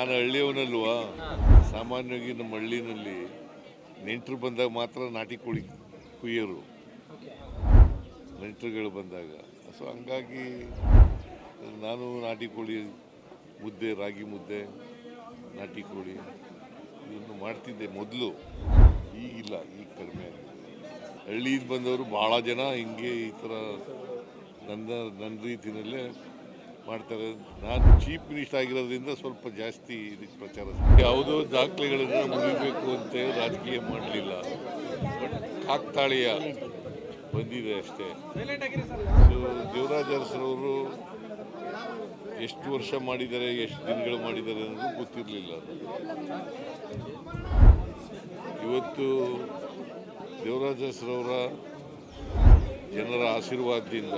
ನಾನು ಹಳ್ಳಿಯವನಲ್ವಾ? ಸಾಮಾನ್ಯವಾಗಿ ನಮ್ಮ ಹಳ್ಳಿನಲ್ಲಿ ನೆಂಟರು ಬಂದಾಗ ಮಾತ್ರ ನಾಟಿ ಕೋಳಿ ಕುಯ್ಯರು. ನೆಂಟರುಗಳು ಬಂದಾಗ. ಸೊ ಹಂಗಾಗಿ ನಾನು ನಾಟಿ ಕೋಳಿ ಮುದ್ದೆ, ರಾಗಿ ಮುದ್ದೆ, ನಾಟಿ ಕೋಳಿ ಇದನ್ನು ಮಾಡ್ತಿದ್ದೆ ಮೊದಲು. ಈಗಿಲ್ಲ, ಈಗ ಕಡಿಮೆ ಹಳ್ಳಿಯಿಂದ ಬಂದವರು ಭಾಳ ಜನ, ಹಿಂಗೆ ಈ ಥರ ನನ್ನ ನನ್ನ ರೀತಿಯಲ್ಲೇ ಮಾಡ್ತಾರೆ. ನಾನು ಚೀಫ್ ಮಿನಿಸ್ಟರ್ ಆಗಿರೋದ್ರಿಂದ ಸ್ವಲ್ಪ ಜಾಸ್ತಿ ಪ್ರಚಾರ ಯಾವುದೋ ದಾಖಲೆಗಳನ್ನು ಮುಗಿಬೇಕು ಅಂತ ರಾಜಕೀಯ ಮಾಡಲಿಲ್ಲ. ಬಟ್ ಕಾಕ್ತಾಳೀಯ ಬಂದಿದೆ ಅಷ್ಟೇ. ಸೊ ದೇವರಾಜ ಅರಸರವರು ಎಷ್ಟು ವರ್ಷ ಮಾಡಿದ್ದಾರೆ, ಎಷ್ಟು ದಿನಗಳು ಮಾಡಿದ್ದಾರೆ ಅನ್ನೋದು ಗೊತ್ತಿರಲಿಲ್ಲ. ಇವತ್ತು ದೇವರಾಜ ಅರಸರವರ ಜನರ ಆಶೀರ್ವಾದದಿಂದ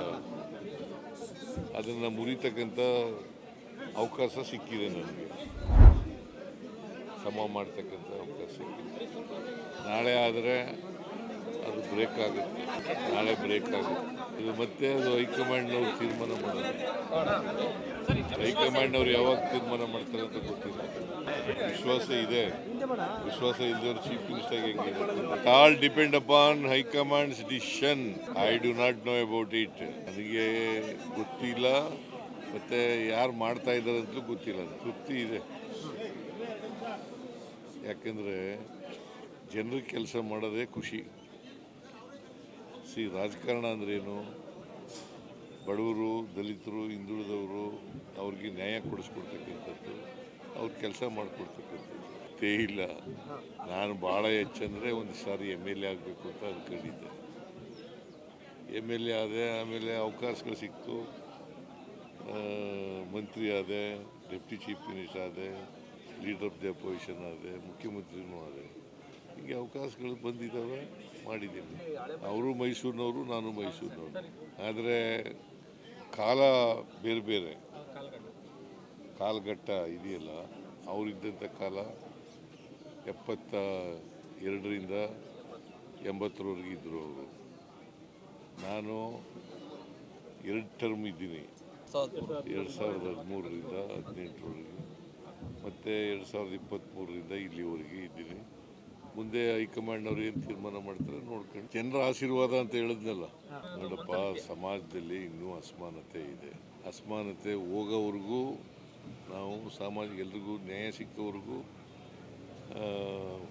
ಅದನ್ನು ಮುರಿತಕ್ಕಂಥ ಅವಕಾಶ ಸಿಕ್ಕಿದೆ ನನಗೆ. ಸಮ ಮಾಡ್ತಕ್ಕಂಥ ಅವಕಾಶ ಸಿಕ್ಕಿದೆ. ನಾಳೆ ಆದರೆ ಅದು ಬ್ರೇಕ್ ಆಗುತ್ತೆ. ನಾಳೆ ಬ್ರೇಕ್ ಆಗುತ್ತೆ. ಇದು ಮತ್ತೆ ಅದು ಹೈಕಮಾಂಡ್ನವ್ರು ತೀರ್ಮಾನ ಮಾಡೋದು. ಹೈಕಮಾಂಡ್ನವ್ರು ಯಾವಾಗ ತೀರ್ಮಾನ ಮಾಡ್ತಾರೆ ಅಂತ ಗೊತ್ತಿಲ್ಲ. ವಿಶ್ವಾಸ ಇದೆ. ವಿಶ್ವಾಸ ಇದ್ದವರು ಚೀಫ್ ಮಿನಿಸ್ಟರ್ ಹೆಂಗೆ all depend upon high command's decision I do not know about it ನನಗೆ ಗೊತ್ತಿಲ್ಲ. ಮತ್ತೆ ಯಾರು ಮಾಡ್ತಾ ಇದ್ದಾರೆ ಅಂತಲೂ ಗೊತ್ತಿಲ್ಲ. ತೃಪ್ತಿ ಇದೆ. ಯಾಕೆಂದರೆ ಜನರಿಗೆ ಕೆಲಸ ಮಾಡೋದೇ ಖುಷಿ. ಸಿ ರಾಜಕಾರಣ ಅಂದ್ರೇನು ಬಡವರು, ದಲಿತರು, ಹಿಂದುಳಿದವರು ಅವ್ರಿಗೆ ನ್ಯಾಯ ಕೊಡಿಸ್ಕೊಡ್ತಕ್ಕಂಥದ್ದು, ಅವ್ರ ಕೆಲಸ ಮಾಡಿಕೊಡ್ತಕ್ಕಂಥದ್ದು. ಇಲ್ಲ. ನಾನು ಭಾಳ ಹೆಚ್ಚಂದರೆ ಒಂದು ಸಾರಿ ಎಂ ಎಲ್ ಎ ಆಗಬೇಕು ಅಂತ ಅಂದ್ಕೊಂಡಿದ್ದೆ ಎಂ ಎಲ್ ಎ ಆದೆ, ಆಮೇಲೆ ಅವಕಾಶಗಳು ಸಿಕ್ತು. ಮಂತ್ರಿ ಆದೆ, ಡೆಪ್ಟಿ ಚೀಫ್ ಮಿನಿಸ್ಟರ್ ಆದೆ, ಲೀಡರ್ ಆಫ್ ದಿ ಅಪೋಸಿಷನ್ ಆದೆ, ಮುಖ್ಯಮಂತ್ರಿನೂ ಆದೆ. ಹೀಗೆ ಅವಕಾಶಗಳು ಬಂದಿದ್ದಾವೆ ಮಾಡಿದ್ದೀನಿ ಅವರು ಮೈಸೂರಿನವರು, ನಾನು ಮೈಸೂರಿನವರು. ಆದರೆ ಕಾಲ ಬೇರೆ ಬೇರೆ. ಕಾಲಘಟ್ಟ ಇದೆಯಲ್ಲ, ಅವರಿದ್ದಂಥ ಕಾಲ ಎಪ್ಪತ್ತ ಎರಡರಿಂದ ಎಂಬತ್ತರವರೆಗೆ ಇದ್ದರು ಅವರು. ನಾನು ಎರಡು ಟರ್ಮ್ ಇದ್ದೀನಿ. ಎರಡು ಸಾವಿರದ ಹದಿಮೂರರಿಂದ ಹದಿನೆಂಟರವರೆಗೆ, ಮತ್ತು ಎರಡು ಸಾವಿರದ ಇಪ್ಪತ್ತ್ಮೂರರಿಂದ ಇಲ್ಲಿವರೆಗೆ ಇದ್ದೀನಿ. ಮುಂದೆ ಹೈಕಮಾಂಡ್ನವ್ರು ಏನು ತೀರ್ಮಾನ ಮಾಡ್ತಾರೆ ನೋಡ್ಕೊಂಡು. ಜನರ ಆಶೀರ್ವಾದ ಅಂತ ಹೇಳಿದ್ನಲ್ಲ. ನೋಡಪ್ಪ, ಸಮಾಜದಲ್ಲಿ ಇನ್ನೂ ಅಸಮಾನತೆ ಇದೆ. ಅಸಮಾನತೆ ಹೋಗೋವರೆಗೂ ನಾವು ಸಮಾಜ ಎಲ್ರಿಗೂ ನ್ಯಾಯ ಸಿಕ್ಕವರೆಗೂ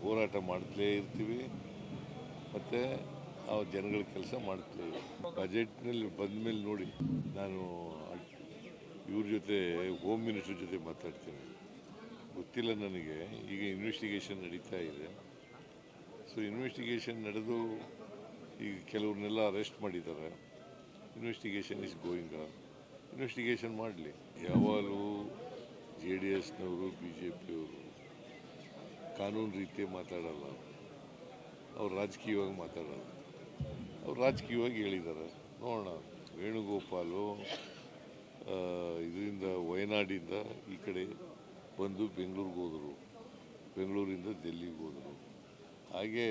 ಹೋರಾಟ ಮಾಡ್ತಲೇ ಇರ್ತೀವಿ. ಮತ್ತು ಆ ಜನಗಳ ಕೆಲಸ ಮಾಡ್ತಲೇ ಇರ್ತೀವಿ. ಬಜೆಟ್ನಲ್ಲಿ ಬಂದಮೇಲೆ ನೋಡಿ, ನಾನು ಇವ್ರ ಜೊತೆ, ಹೋಮ್ ಮಿನಿಸ್ಟರ್ ಜೊತೆ ಮಾತಾಡ್ತೀನಿ. ಗೊತ್ತಿಲ್ಲ ನನಗೆ. ಈಗ ಇನ್ವೆಸ್ಟಿಗೇಷನ್ ನಡೀತಾ ಇದೆ. ಸೊ ಇನ್ವೆಸ್ಟಿಗೇಷನ್ ನಡೆದು ಈಗ ಕೆಲವ್ರನ್ನೆಲ್ಲ ಅರೆಸ್ಟ್ ಮಾಡಿದ್ದಾರೆ. Investigation is going on investigation ಮಾಡಲಿ. ಯಾವಾಗಲೂ ಜೆ ಡಿ ಎಸ್ನವರು ಬಿ ಜೆ ಪಿಯವರು ಕಾನೂನು ರೀತಿಯ ಮಾತಾಡಲ್ಲ. ಅವ್ರು ರಾಜಕೀಯವಾಗಿ ಮಾತಾಡೋದು ಅವ್ರು ರಾಜಕೀಯವಾಗಿ ಹೇಳಿದ್ದಾರೆ. ನೋಡೋಣ. ವೇಣುಗೋಪಾಲು ಇದರಿಂದ ವಯನಾಡಿಂದ ಈ ಕಡೆ ಬಂದು ಬೆಂಗಳೂರಿಗೆ ಹೋದರು. ಬೆಂಗಳೂರಿಂದ ದೆಲ್ಲಿಗೆ ಹೋದರು. ಹಾಗೆ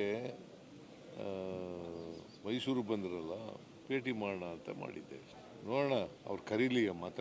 ಮೈಸೂರು ಬಂದ್ರಲ್ಲ ಭೇಟಿ ಮಾಡೋಣ ಅಂತ ಮಾಡಿದ್ದೆ. ನೋಡೋಣ ಅವ್ರು ಕರೀಲಿ ಮಾತಾಡ.